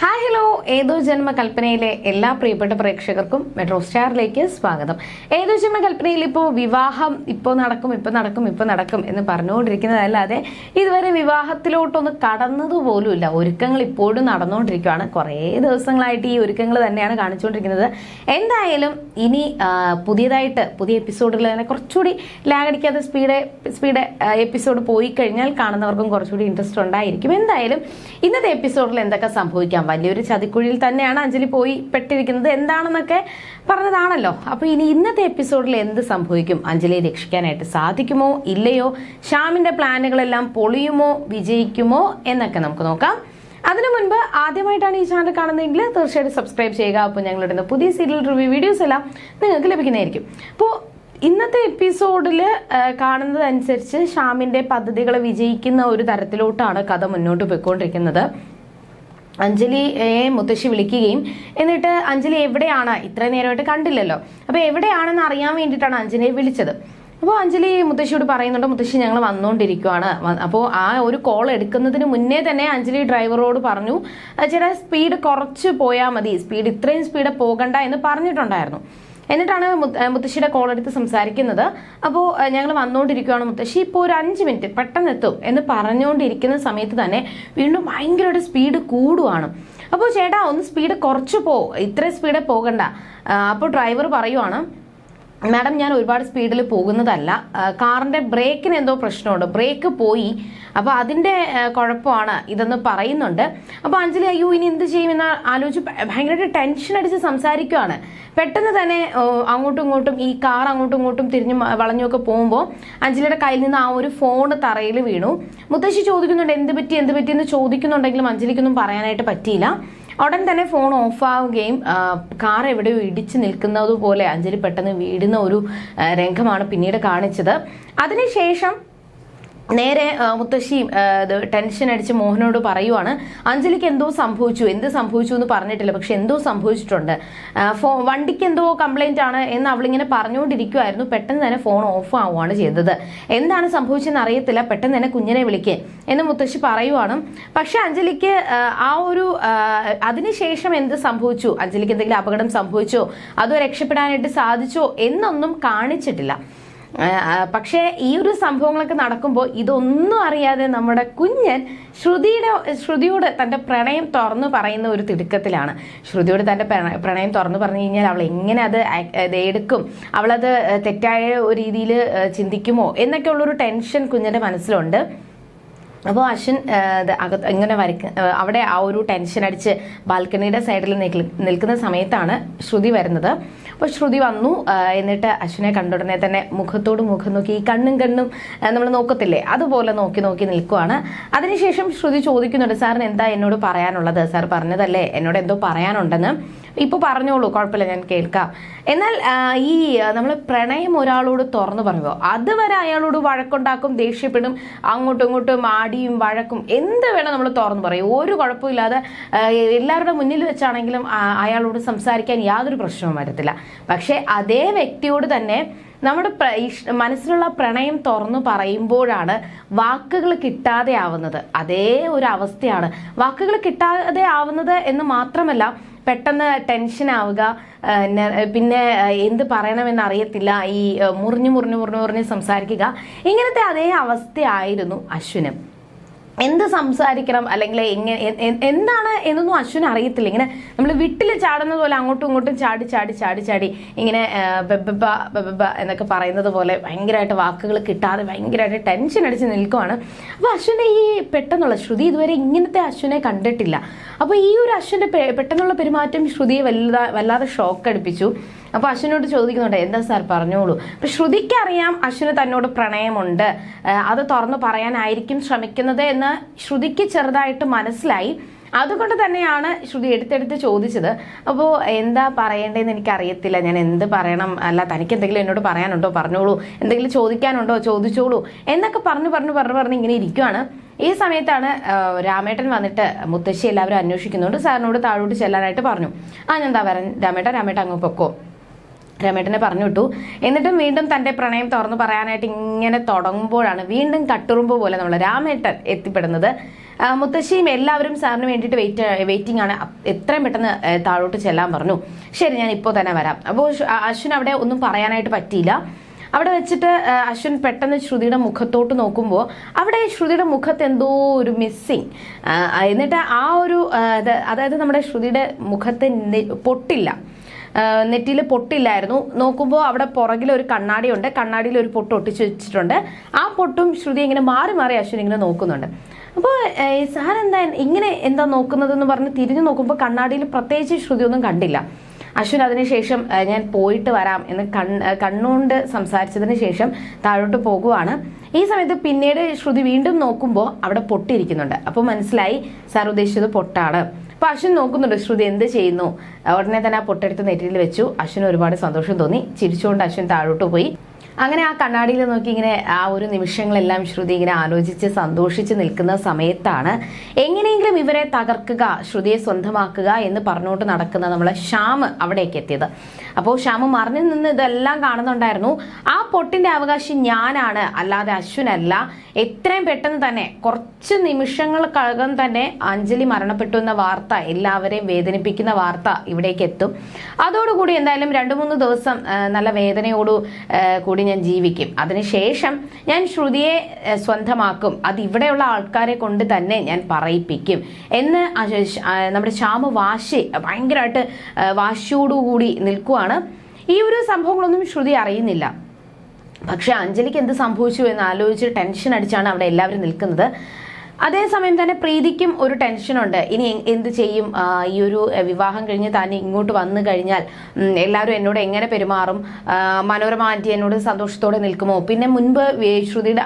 Hi hello ഏതോ ജന്മ കൽപ്പനയിലെ എല്ലാ പ്രിയപ്പെട്ട പ്രേക്ഷകർക്കും മെട്രോ സ്റ്റാറിലേക്ക് സ്വാഗതം. ഏതോ ജന്മ കൽപ്പനയിൽ ഇപ്പോൾ വിവാഹം ഇപ്പോൾ നടക്കും ഇപ്പോൾ നടക്കും ഇപ്പോൾ നടക്കും എന്ന് പറഞ്ഞുകൊണ്ടിരിക്കുന്നതല്ലാതെ ഇതുവരെ വിവാഹത്തിലോട്ടൊന്ന് കടന്നതുപോലുമില്ല ഒരുക്കങ്ങൾ ഇപ്പോഴും നടന്നുകൊണ്ടിരിക്കുകയാണ്. കുറേ ദിവസങ്ങളായിട്ട് ഈ ഒരുക്കങ്ങൾ തന്നെയാണ് കാണിച്ചുകൊണ്ടിരിക്കുന്നത്. എന്തായാലും ഇനി പുതിയതായിട്ട് പുതിയ എപ്പിസോഡുകൾ തന്നെ കുറച്ചുകൂടി ലാഗടിക്കാതെ സ്പീഡ് സ്പീഡ് എപ്പിസോഡ് പോയി കഴിഞ്ഞാൽ കാണുന്നവർക്കും കുറച്ചുകൂടി ഇൻട്രസ്റ്റ് ഉണ്ടായിരിക്കും. എന്തായാലും ഇന്നത്തെ എപ്പിസോഡിൽ എന്തൊക്കെ സംഭവിക്കാം? വലിയൊരു ചതിക്കുഴിയിൽ തന്നെയാണ് അഞ്ജലി പോയി പെട്ടിരിക്കുന്നത്. എന്താണെന്നൊക്കെ പറഞ്ഞതാണല്ലോ. അപ്പോൾ ഇനി ഇന്നത്തെ എപ്പിസോഡിൽ എന്ത് സംഭവിക്കും? അഞ്ജലിയെ രക്ഷിക്കാനായിട്ട് സാധിക്കുമോ? ഇല്ലയോ? ശ്യാമിന്റെ പ്ലാനുകളെല്ലാം പൊളിയുമോ? വിജയിക്കുമോ? എന്നൊക്കെ നമുക്ക് നോക്കാം. അതിനു മുൻപ് ആദ്യമായിട്ടാണ് ഈ ചാനൽ കാണുന്നതെങ്കിൽ തീർച്ചയായിട്ടും സബ്സ്ക്രൈബ് ചെയ്യുക. അപ്പോൾ ഞങ്ങളുടെ പുതിയ സീരിയൽ റിവ്യൂ വീഡിയോസ് എല്ലാം നിങ്ങൾക്ക് ലഭിക്കുന്നതായിരിക്കും. അപ്പോൾ ഇന്നത്തെ എപ്പിസോഡിൽ കാണുന്നതനുസരിച്ച് ഷ്യാമിന്റെ പദ്ധതികൾ വിജയിക്കുന്ന ഒരു തരത്തിലോട്ടാണ് കഥ മുന്നോട്ട് പോയിക്കൊണ്ടിരിക്കുന്നത്. അഞ്ജലിയെ മുത്തശ്ശി വിളിക്കുകയും. എന്നിട്ട് അഞ്ജലി എവിടെയാണ്? ഇത്ര നേരമായിട്ട് കണ്ടില്ലല്ലോ. അപ്പോൾ എവിടെയാണെന്ന് അറിയാൻ വേണ്ടിയിട്ടാണ് അഞ്ജലിയെ വിളിച്ചത്. അപ്പോൾ അഞ്ജലി മുത്തശ്ശിയോട് പറയുന്നുണ്ട് മുത്തശ്ശി ഞങ്ങൾ വന്നുകൊണ്ടിരിക്കുവാണ് അപ്പോൾ ആ ഒരു കോൾ എടുക്കുന്നതിന് മുന്നേ തന്നെ അഞ്ജലി ഡ്രൈവറോട് പറഞ്ഞു ചില സ്പീഡ് കുറച്ച് പോയാൽ മതി. സ്പീഡ് ഇത്രയും സ്പീഡ് പോകണ്ട എന്ന് പറഞ്ഞിട്ടുണ്ടായിരുന്നു. എന്നിട്ടാണ് മുത്തശ്ശിയുടെ കോൾ എടുത്ത് സംസാരിക്കുന്നത്. അപ്പോൾ ഞങ്ങൾ വന്നുകൊണ്ടിരിക്കുകയാണ് മുത്തശ്ശി. ഇപ്പോൾ ഒരു അഞ്ച് മിനിറ്റ് പെട്ടെന്ന് എത്തും എന്ന് പറഞ്ഞുകൊണ്ടിരിക്കുന്ന സമയത്ത് തന്നെ വീണ്ടും ഭയങ്കരമായിട്ട് സ്പീഡ് കൂടുവാണ്. അപ്പോൾ ചേട്ടാ ഒന്ന് സ്പീഡ് കുറച്ച് പോ. ഇത്ര സ്പീഡ് പോകണ്ട. അപ്പോൾ ഡ്രൈവർ പറയുവാണ് മാഡം ഞാൻ ഒരുപാട് സ്പീഡിൽ പോകുന്നതല്ല. കാറിന്റെ ബ്രേക്കിന് എന്തോ പ്രശ്നമുണ്ട്. ബ്രേക്ക് പോയി. അപ്പോൾ അതിന്റെ കുഴപ്പമാണ് ഇതെന്ന് പറയുന്നുണ്ട്. അപ്പോൾ അഞ്ജലി അയ്യോ ഇനി എന്ത് ചെയ്യുമെന്ന് ആലോചിച്ച് ഭയങ്കരമായിട്ട് ടെൻഷൻ അടിച്ച് സംസാരിക്കുകയാണ് പെട്ടെന്ന് തന്നെ അങ്ങോട്ടും ഇങ്ങോട്ടും ഈ കാർ അങ്ങോട്ടും ഇങ്ങോട്ടും തിരിഞ്ഞു വളഞ്ഞൊക്കെ പോകുമ്പോൾ അഞ്ജലിയുടെ കയ്യിൽ നിന്ന് ആ ഒരു ഫോൺ തറയിൽ വീണു. മുത്തശ്ശി ചോദിക്കുന്നുണ്ട് എന്ത് പറ്റി എന്ത് പറ്റി എന്ന് ചോദിക്കുന്നുണ്ടെങ്കിലും അഞ്ജലിക്കൊന്നും പറയാനായിട്ട് പറ്റിയില്ല. ഉടൻ തന്നെ ഫോൺ ഓഫ് ആവുകയും കാർ എവിടെയോ ഇടിച്ച് നിൽക്കുന്നതുപോലെ അഞ്ജലി പെട്ടെന്ന് വീടുന്ന ഒരു രംഗമാണ് പിന്നീട് കാണിച്ചത്. അതിനുശേഷം നേരെ മുത്തശ്ശി ടെൻഷൻ അടിച്ച് മോഹനോട് പറയുവാണ് അഞ്ജലിക്ക് എന്തോ സംഭവിച്ചു എന്ത് സംഭവിച്ചു എന്ന് പറഞ്ഞിട്ടില്ല പക്ഷെ എന്തോ സംഭവിച്ചിട്ടുണ്ട്. ഫോ വണ്ടിക്ക് എന്തോ കംപ്ലൈന്റ് ആണ് എന്ന് അവളിങ്ങനെ പറഞ്ഞുകൊണ്ടിരിക്കുമായിരുന്നു പെട്ടെന്ന് തന്നെ ഫോൺ ഓഫ് ആവുകയാണ് ചെയ്തത്. എന്താണ് സംഭവിച്ചെന്ന് അറിയത്തില്ല പെട്ടെന്ന് തന്നെ കുഞ്ഞിനെ വിളിക്കേ എന്ന് മുത്തശ്ശി പറയുവാണ്. പക്ഷെ അഞ്ജലിക്ക് ആ, ഒരു അതിനുശേഷം എന്ത് സംഭവിച്ചു? അഞ്ജലിക്ക് എന്തെങ്കിലും അപകടം സംഭവിച്ചോ? അതോ രക്ഷപ്പെടാനായിട്ട് സാധിച്ചോ? എന്നൊന്നും കാണിച്ചിട്ടില്ല. പക്ഷേ ഈ ഒരു സംഭവങ്ങളൊക്കെ നടക്കുമ്പോൾ ഇതൊന്നും അറിയാതെ നമ്മുടെ കുഞ്ഞൻ ശ്രുതിയുടെ ശ്രുതിയോട് തന്റെ പ്രണയം തുറന്നു പറയുന്ന ഒരു തിടുക്കത്തിലാണ്. ശ്രുതിയോട് തന്റെ പ്രണയം തുറന്നു പറഞ്ഞു കഴിഞ്ഞാൽ അവൾ എങ്ങനെ അത് എടുക്കും? അവളത് തെറ്റായ ഒരു രീതിയിൽ ചിന്തിക്കുമോ? എന്നൊക്കെയുള്ളൊരു ടെൻഷൻ കുഞ്ഞിന്റെ മനസ്സിലുണ്ട്. അപ്പോൾ അശ്വിൻ ആ, അകത്ത് ഇങ്ങനെ വരയ്ക്ക അവിടെ ആ ഒരു ടെൻഷൻ അടിച്ച് ബാൽക്കണിയുടെ സൈഡിൽ നിൽക്ക- നിൽക്കുന്ന സമയത്താണ് ശ്രുതി വരുന്നത്. അപ്പോൾ ശ്രുതി വന്നു എന്നിട്ട് അശ്വിനെ കണ്ടുടനെ തന്നെ മുഖത്തോട് മുഖം നോക്കി ഈ കണ്ണും കണ്ണും നമ്മൾ നോക്കത്തില്ലേ? അതുപോലെ നോക്കി നോക്കി നിൽക്കുവാണ്. അതിനുശേഷം ശ്രുതി ചോദിക്കുന്നുണ്ട് സാറിന് എന്താ എന്നോട് പറയാനുള്ളത്? സാർ പറഞ്ഞതല്ലേ? എന്നോട് എന്തോ പറയാനുണ്ടെന്ന്. ഇപ്പോൾ പറഞ്ഞോളൂ കുഴപ്പമില്ല ഞാൻ കേൾക്കാം. എന്നാൽ ഈ നമ്മൾ പ്രണയം ഒരാളോട് തുറന്നു പറയുമോ അതുവരെ അയാളോട് വഴക്കുണ്ടാക്കും ദേഷ്യപ്പെടും അങ്ങോട്ടും ഇങ്ങോട്ടും ആടിയും വഴക്കും എന്ത് വേണം നമ്മൾ തുറന്നു പറയും. ഒരു കുഴപ്പമില്ലാതെ എല്ലാവരുടെ മുന്നിൽ വെച്ചാണെങ്കിലും അയാളോട് സംസാരിക്കാൻ യാതൊരു പ്രശ്നവും വരത്തില്ല. പക്ഷേ അതേ വ്യക്തിയോട് തന്നെ നമ്മുടെ മനസ്സിലുള്ള പ്രണയം തുറന്നു പറയുമ്പോഴാണ് വാക്കുകൾ കിട്ടാതെ ആവുന്നത്. അതേ ഒരു അവസ്ഥയാണ്. വാക്കുകൾ കിട്ടാതെ ആവുന്നത് എന്ന് മാത്രമല്ല പെട്ടെന്ന് ടെൻഷൻ ആവുക പിന്നെ എന്ത് പറയണമെന്ന് അറിയത്തില്ല ഈ മുറിഞ്ഞു മുറിഞ്ഞു മുറിഞ്ഞു മുറിഞ്ഞ് സംസാരിക്കുക. ഇങ്ങനത്തെ അതേ അവസ്ഥയായിരുന്നു അശ്വിനും. എന്ത് സംസാരിക്കണം? അല്ലെങ്കിൽ എങ്ങനെ എന്താണ് എന്നൊന്നും അശ്വിന് അറിയത്തില്ല. ഇങ്ങനെ നമ്മൾ വീട്ടിൽ ചാടുന്നത് പോലെ അങ്ങോട്ടും ഇങ്ങോട്ടും ചാടി ചാടി ചാടി ചാടി ഇങ്ങനെ ബെബബ ബെബബ എന്നൊക്കെ പറയുന്നത് പോലെ ഭയങ്കരമായിട്ട് വാക്കുകൾ കിട്ടാതെ ഭയങ്കരമായിട്ട് ടെൻഷൻ അടിച്ച് നിൽക്കുവാണ്. അപ്പോൾ അശ്വിന്റെ ഈ പെട്ടെന്നുള്ള ശ്രുതി ഇതുവരെ ഇങ്ങനത്തെ അശ്വിനെ കണ്ടിട്ടില്ല. അപ്പോൾ ഈ ഒരു അശ്വിന്റെ പെട്ടെന്നുള്ള പെരുമാറ്റം ശ്രുതിയെ വല്ലാ വല്ലാതെ ഷോക്ക് അടുപ്പിച്ചു. അപ്പോൾ അശ്വിനോട് ചോദിക്കുന്നുണ്ട് എന്താ സാർ പറഞ്ഞോളൂ? അപ്പൊ ശ്രുതിക്കറിയാം അശ്വിന് തന്നോട് പ്രണയമുണ്ട്. അത് തുറന്നു പറയാനായിരിക്കും ശ്രമിക്കുന്നത് എന്ന് ശ്രുതിക്ക് ചെറുതായിട്ട് മനസ്സിലായി. അതുകൊണ്ട് തന്നെയാണ് ശ്രുതി എടുത്തെടുത്ത് ചോദിച്ചത്. അപ്പോൾ എന്താ പറയേണ്ടതെന്ന് എനിക്ക് അറിയത്തില്ല ഞാൻ എന്ത് പറയണം? അല്ല തനിക്ക് എന്തെങ്കിലും എന്നോട് പറയാനുണ്ടോ? പറഞ്ഞോളൂ. എന്തെങ്കിലും ചോദിക്കാനുണ്ടോ? ചോദിച്ചോളൂ. എന്നൊക്കെ പറഞ്ഞു പറഞ്ഞു പറഞ്ഞു പറഞ്ഞ് ഇങ്ങനെ ഇരിക്കുവാണ്. ഈ സമയത്താണ് രാമേട്ടൻ വന്നിട്ട് മുത്തശ്ശി എല്ലാവരും അന്വേഷിക്കുന്നുണ്ട്. സാറിനോട് താഴോട്ട് ചെല്ലാനായിട്ട് പറഞ്ഞു. ആ ഞാൻ എന്താ വരാൻ? രാമേട്ടൻ രാമേട്ടൻ അങ്ങ് പൊക്കോ. രമേട്ടനെ പറഞ്ഞു വിട്ടു. എന്നിട്ടും വീണ്ടും തന്റെ പ്രണയം തുറന്നു പറയാനായിട്ട് ഇങ്ങനെ തുടങ്ങുമ്പോഴാണ് വീണ്ടും കട്ടുറുമ്പ് പോലെ നമ്മൾ രാമേട്ടൻ എത്തിപ്പെടുന്നത്. മുത്തശ്ശിയും എല്ലാവരും സാറിന് വേണ്ടിയിട്ട് വെയിറ്റ് വെയിറ്റിംഗ് ആണ്. എത്രയും പെട്ടെന്ന് താഴോട്ട് ചെല്ലാൻ പറഞ്ഞു. ശരി ഞാൻ ഇപ്പോൾ തന്നെ വരാം. അപ്പോൾ അശ്വിൻ അവിടെ ഒന്നും പറയാനായിട്ട് പറ്റിയില്ല. അവിടെ വെച്ചിട്ട് അശ്വിൻ പെട്ടെന്ന് ശ്രുതിയുടെ മുഖത്തോട്ട് നോക്കുമ്പോൾ അവിടെ ശ്രുതിയുടെ മുഖത്ത് എന്തോ ഒരു മിസ്സിങ് എന്നിട്ട് ആ ഒരു അതായത് നമ്മുടെ ശ്രുതിയുടെ മുഖത്ത് പൊട്ടില്ല. നെറ്റിയിൽ പൊട്ടില്ലായിരുന്നു. നോക്കുമ്പോൾ അവിടെ പുറകിൽ ഒരു കണ്ണാടിയുണ്ട്. കണ്ണാടിയിൽ ഒരു പൊട്ട് ഒട്ടിച്ചു വെച്ചിട്ടുണ്ട്. ആ പൊട്ടും ശ്രുതി ഇങ്ങനെ മാറി മാറി അശ്വിൻ ഇങ്ങനെ നോക്കുന്നുണ്ട്. അപ്പോൾ സാർ എന്താ ഇങ്ങനെ എന്താ നോക്കുന്നതെന്ന് പറഞ്ഞ് തിരിഞ്ഞു നോക്കുമ്പോൾ കണ്ണാടിയിൽ പ്രത്യേകിച്ച് ശ്രുതി ഒന്നും കണ്ടില്ല. അശ്വിൻ അതിനുശേഷം ഞാൻ പോയിട്ട് വരാം എന്ന് കൺ കണ്ണുകൊണ്ട് സംസാരിച്ചതിന് ശേഷം താഴോട്ട് പോകുവാണ്. ഈ സമയത്ത് പിന്നീട് ശ്രുതി വീണ്ടും നോക്കുമ്പോൾ അവിടെ പൊട്ടിയിരിക്കുന്നുണ്ട്. അപ്പോൾ മനസ്സിലായി സാർ ഉദ്ദേശിച്ചത് പൊട്ടാണ്. അപ്പൊ അശ്വിൻ നോക്കുന്നുണ്ട് ശ്രുതി എന്ത് ചെയ്യുന്നു? ഉടനെ തന്നെ ആ പൊട്ടെടുത്ത് നെറ്റിയിൽ വെച്ചു. അശ്വിന് ഒരുപാട് സന്തോഷം തോന്നി. ചിരിച്ചുകൊണ്ട് അശ്വിൻ താഴോട്ട് പോയി. അങ്ങനെ ആ കണ്ണാടിയിൽ നോക്കി ഇങ്ങനെ ആ ഒരു നിമിഷങ്ങളെല്ലാം ശ്രുതി ഇങ്ങനെ ആലോചിച്ച് സന്തോഷിച്ച് നിൽക്കുന്ന സമയത്താണ് എങ്ങനെയെങ്കിലും ഇവരെ തകർക്കുക ശ്രുതിയെ സ്വന്തമാക്കുക എന്ന് പറഞ്ഞുകൊണ്ട് നടക്കുന്ന നമ്മളെ ശ്യാം അവിടേക്ക് എത്തിയത്. അപ്പോൾ ശ്യാം മറിഞ്ഞു നിന്ന് ഇതെല്ലാം കാണുന്നുണ്ടായിരുന്നു. ആ പൊട്ടിന്റെ അവകാശി ഞാനാണ്. അല്ലാതെ അശ്വിനല്ല. എത്രയും പെട്ടെന്ന് തന്നെ കുറച്ച് നിമിഷങ്ങൾക്കകം തന്നെ അഞ്ജലി മരണപ്പെട്ടു എന്ന വാർത്ത എല്ലാവരെയും വേദനിപ്പിക്കുന്ന വാർത്ത ഇവിടേക്ക് എത്തും. അതോടുകൂടി എന്തായാലും രണ്ടു മൂന്ന് ദിവസം നല്ല വേദനയോടു കൂടി ഞാൻ ജീവിക്കും. അതിനുശേഷം ഞാൻ ശ്രുതിയെ സ്വന്തമാക്കും. അത് ഇവിടെയുള്ള ആൾക്കാരെ കൊണ്ട് തന്നെ ഞാൻ പറയിപ്പിക്കും. എന്ന് നമ്മുടെ ശ്യാമ വാശി ഭയങ്കരമായിട്ട് വാശിയോടുകൂടി നിൽക്കുവാണ്. ഈ ഒരു സംഭവങ്ങളൊന്നും ശ്രുതി അറിയുന്നില്ല. പക്ഷെ അഞ്ജലിക്ക് എന്ത് സംഭവിച്ചു എന്ന് ആലോചിച്ച് ടെൻഷൻ അടിച്ചാണ് അവിടെ എല്ലാവരും നിൽക്കുന്നത്. അതേസമയം തന്നെ പ്രീതിക്കും ഒരു ടെൻഷനുണ്ട്. ഇനി എന്ത് ചെയ്യും? ഈ ഒരു വിവാഹം കഴിഞ്ഞ് താൻ ഇങ്ങോട്ട് വന്നു കഴിഞ്ഞാൽ എല്ലാവരും എന്നോട് എങ്ങനെ പെരുമാറും? മനോരമ ആന്റി എന്നോട് സന്തോഷത്തോടെ നിൽക്കുമോ? പിന്നെ മുൻപ് ശ്രുതിയുടെ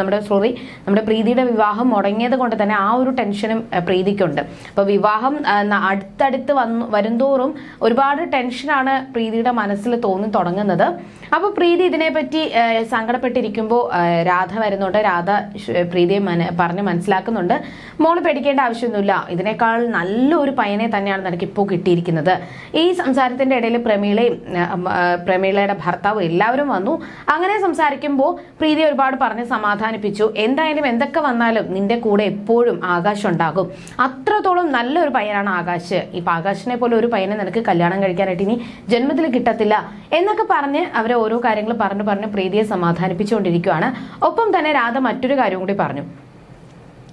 നമ്മുടെ സോറി നമ്മുടെ പ്രീതിയുടെ വിവാഹം മുടങ്ങിയത് കൊണ്ട് തന്നെ ആ ഒരു ടെൻഷനും പ്രീതിക്കുണ്ട്. അപ്പോൾ വിവാഹം അടുത്തടുത്ത് വന്നു വരുംതോറും ഒരുപാട് ടെൻഷനാണ് പ്രീതിയുടെ മനസ്സിൽ തോന്നി തുടങ്ങുന്നത്. അപ്പോൾ പ്രീതി ഇതിനെപ്പറ്റി സങ്കടപ്പെട്ടിരിക്കുമ്പോൾ രാധ വരുന്നുണ്ട്. രാധ പ്രീതിയെ പറഞ്ഞ് മനസ്സിലാക്കുന്നുണ്ട്. മോൾ പേടിക്കേണ്ട ആവശ്യമൊന്നുമില്ല. ഇതിനേക്കാൾ നല്ലൊരു പയനെ തന്നെയാണ് നിനക്ക് ഇപ്പോൾ കിട്ടിയിരിക്കുന്നത്. ഈ സംസാരത്തിന്റെ ഇടയിൽ പ്രമീളയും പ്രമീളയുടെ ഭർത്താവും എല്ലാവരും വന്നു. അങ്ങനെ സംസാരിക്കുമ്പോൾ പ്രീതി ഒരുപാട് പറഞ്ഞ് സമാധാനിപ്പിച്ചു. എന്തായാലും എന്തൊക്കെ വന്നാലും നിന്റെ കൂടെ എപ്പോഴും ആകാശം ഉണ്ടാകും. അത്രത്തോളം നല്ലൊരു പയ്യനാണ് ആകാശ്. ഇപ്പൊ ആകാശിനെ പോലെ ഒരു പയ്യനെ നിനക്ക് കല്യാണം കഴിക്കാനായിട്ട് ഇനി ജന്മത്തിൽ കിട്ടത്തില്ല എന്നൊക്കെ പറഞ്ഞ് അവരെ ഓരോ കാര്യങ്ങൾ പറഞ്ഞു പറഞ്ഞ് പ്രീതിയെ സമാധാനിപ്പിച്ചുകൊണ്ടിരിക്കുകയാണ് ഒപ്പം തന്നെ രാധ മറ്റൊരു കാര്യം കൂടി പറഞ്ഞു.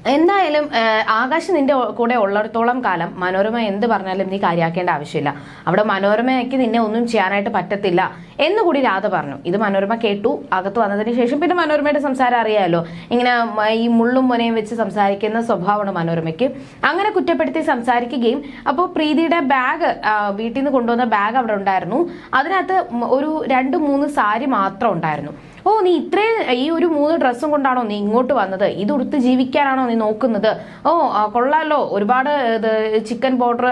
എന്തായാലും ആകാശ് നിന്റെ കൂടെ ഉള്ളിടത്തോളം കാലം മനോരമ എന്ത് പറഞ്ഞാലും നീ കാര്യമാക്കേണ്ട ആവശ്യമില്ല. അവിടെ മനോരമയ്ക്ക് നിന്നെ ഒന്നും ചെയ്യാനായിട്ട് പറ്റത്തില്ല എന്ന് കൂടി രാധ പറഞ്ഞു. ഇത് മനോരമ കേട്ടു. അകത്ത് വന്നതിന് ശേഷം പിന്നെ മനോരമയുടെ സംസാരം അറിയാമല്ലോ ഇങ്ങനെ ഈ മുള്ളും മുനയും വെച്ച് സംസാരിക്കുന്ന സ്വഭാവമാണ് മനോരമയ്ക്ക്. അങ്ങനെ കുറ്റപ്പെടുത്തി സംസാരിക്കുകയും അപ്പോൾ പ്രീതിയുടെ ബാഗ് വീട്ടിൽ നിന്ന് കൊണ്ടുവന്ന ബാഗ് അവിടെ ഉണ്ടായിരുന്നു. അതിനകത്ത് ഒരു രണ്ട് മൂന്ന് സാരി മാത്രം ഉണ്ടായിരുന്നു. ഓ നീ ഇത്രയും ഈ ഒരു മൂന്ന് ഡ്രസ്സും കൊണ്ടാണോ നീ ഇങ്ങോട്ട് വന്നത്? ഇത് ഉടുത്ത് ജീവിക്കാനാണോ നീ നോക്കുന്നത്? ഓ കൊള്ളാലോ. ഒരുപാട് ചിക്കൻ ബോർഡർ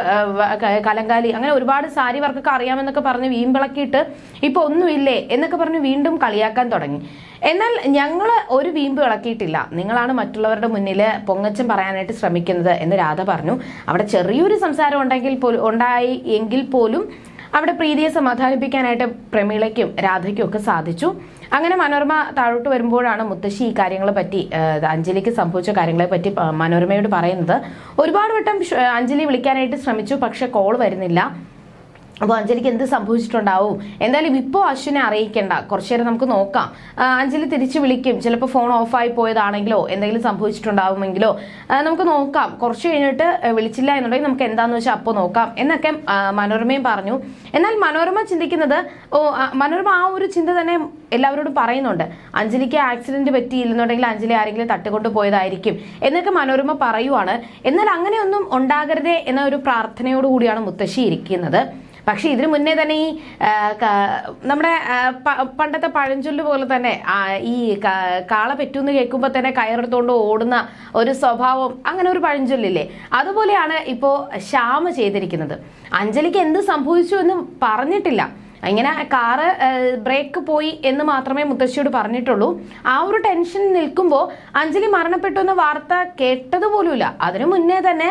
കലങ്കാലി അങ്ങനെ ഒരുപാട് സാരി വർക്കൊക്കെ അറിയാമെന്നൊക്കെ പറഞ്ഞ് വീമ്പിളക്കിയിട്ട് ഇപ്പൊ ഒന്നുമില്ലേ എന്നൊക്കെ പറഞ്ഞ് വീണ്ടും കളിയാക്കാൻ തുടങ്ങി. എന്നാൽ ഞങ്ങൾ ഒരു വീമ്പ് ഇളക്കിയിട്ടില്ല നിങ്ങളാണ് മറ്റുള്ളവരുടെ മുന്നിൽ പൊങ്ങച്ചം പറയാനായിട്ട് ശ്രമിക്കുന്നത് എന്ന് രാധ പറഞ്ഞു. അവിടെ ചെറിയൊരു സംസാരം ഉണ്ടെങ്കിൽ പോലും ഉണ്ടായി എങ്കിൽ പോലും അവിടെ പ്രീതിയെ സമാധാനിപ്പിക്കാനായിട്ട് പ്രമീളയ്ക്കും രാധയ്ക്കും ഒക്കെ സാധിച്ചു. അങ്ങനെ മനോരമ താഴോട്ട് വരുമ്പോഴാണ് മുത്തശ്ശി ഈ കാര്യങ്ങളെ പറ്റി അഞ്ജലിക്ക് സംഭവിച്ച കാര്യങ്ങളെ പറ്റി മനോരമയോട് പറയുന്നത്. ഒരുപാട് വട്ടം അഞ്ജലി വിളിക്കാനായിട്ട് ശ്രമിച്ചു പക്ഷെ കോൾ വരുന്നില്ല. അപ്പോൾ അഞ്ജലിക്ക് എന്ത് സംഭവിച്ചിട്ടുണ്ടാവും? എന്തായാലും ഇപ്പോൾ അശ്വിനെ അറിയിക്കേണ്ട. കുറച്ചു നേരം നമുക്ക് നോക്കാം. അഞ്ജലി തിരിച്ചു വിളിക്കും. ചിലപ്പോൾ ഫോൺ ഓഫായി പോയതാണെങ്കിലോ എന്തെങ്കിലും സംഭവിച്ചിട്ടുണ്ടാവുമെങ്കിലോ. നമുക്ക് നോക്കാം. കുറച്ച് കഴിഞ്ഞിട്ട് വിളിച്ചില്ല എന്നുണ്ടെങ്കിൽ നമുക്ക് എന്താന്ന് വെച്ചാൽ അപ്പോൾ നോക്കാം. എന്നൊക്കെ മനോരമയും പറഞ്ഞു. എന്നാൽ മനോരമ ചിന്തിക്കുന്നത് ഓ മനോരമ ആ ഒരു ചിന്ത തന്നെ എല്ലാവരോടും പറയുന്നുണ്ട്. അഞ്ജലിക്ക് ആക്സിഡന്റ് പറ്റിയില്ലെന്നുണ്ടെങ്കിൽ അഞ്ജലി ആരെങ്കിലും തട്ടിക്കൊണ്ട് പോയതായിരിക്കും എന്നൊക്കെ മനോരമ പറയുവാണ്. എന്നാൽ അങ്ങനെയൊന്നും ഉണ്ടാകരുതേ എന്ന ഒരു പ്രാർത്ഥനയോടുകൂടിയാണ് മുത്തശ്ശി ഇരിക്കുന്നത്. പക്ഷെ ഇതിനു മുന്നേ തന്നെ ഈ നമ്മുടെ പണ്ടത്തെ പഴഞ്ചൊല്ല് പോലെ തന്നെ ഈ കാള പെറ്റൂന്ന് കേൾക്കുമ്പോൾ തന്നെ കയറെടുത്തോണ്ട് ഓടുന്ന ഒരു സ്വഭാവം അങ്ങനെ ഒരു പഴഞ്ചൊല്ലില്ലേ? അതുപോലെയാണ് ഇപ്പോൾ ശ്യാമ ചെയ്തിരിക്കുന്നത്. അഞ്ജലിക്ക് എന്ത് സംഭവിച്ചു എന്ന് പറഞ്ഞിട്ടില്ല. ഇങ്ങനെ കാറ് ബ്രേക്ക് പോയി എന്ന് മാത്രമേ മുത്തശ്ശിയോട് പറഞ്ഞിട്ടുള്ളൂ. ആ ഒരു ടെൻഷൻ നിൽക്കുമ്പോൾ അഞ്ജലി മരണപ്പെട്ടു എന്ന വാർത്ത കേട്ടതുപോലുമില്ല അതിനു മുന്നേ തന്നെ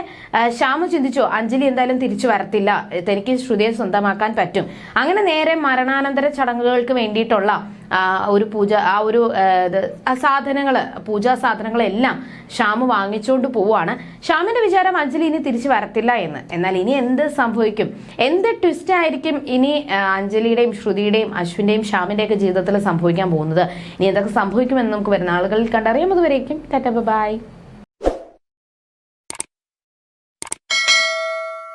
ശ്യാമ ചിന്തിച്ചു അഞ്ജലി എന്തായാലും തിരിച്ചു വരത്തില്ല. തനിക്ക് ശ്രുതിയെ സ്വന്തമാക്കാൻ പറ്റും. അങ്ങനെ നേരെ മരണാനന്തര ചടങ്ങുകൾക്ക് വേണ്ടിയിട്ടുള്ള ഒരു പൂജ ആ ഒരു സാധനങ്ങൾ പൂജാ സാധനങ്ങളെല്ലാം ഷ്യാമ് വാങ്ങിച്ചുകൊണ്ട് പോവുകയാണ് ഷ്യാമിന്റെ വിചാരം അഞ്ജലി ഇനി തിരിച്ചു വരത്തില്ല എന്ന്. എന്നാൽ ഇനി എന്ത് സംഭവിക്കും? എന്ത് ട്വിസ്റ്റ് ആയിരിക്കും ഇനി ആ, അഞ്ജലിയുടെയും ശ്രുതിയുടെയും അശ്വിന്റെയും ഷ്യാമിന്റെ ഒക്കെ ജീവിതത്തിൽ സംഭവിക്കാൻ പോകുന്നത്? ഇനി എന്തൊക്കെ സംഭവിക്കുമെന്ന് നമുക്ക് വരുന്ന ആളുകളിൽ കണ്ടറിയാം. അതുവരേക്കും ടാറ്റ ബൈ.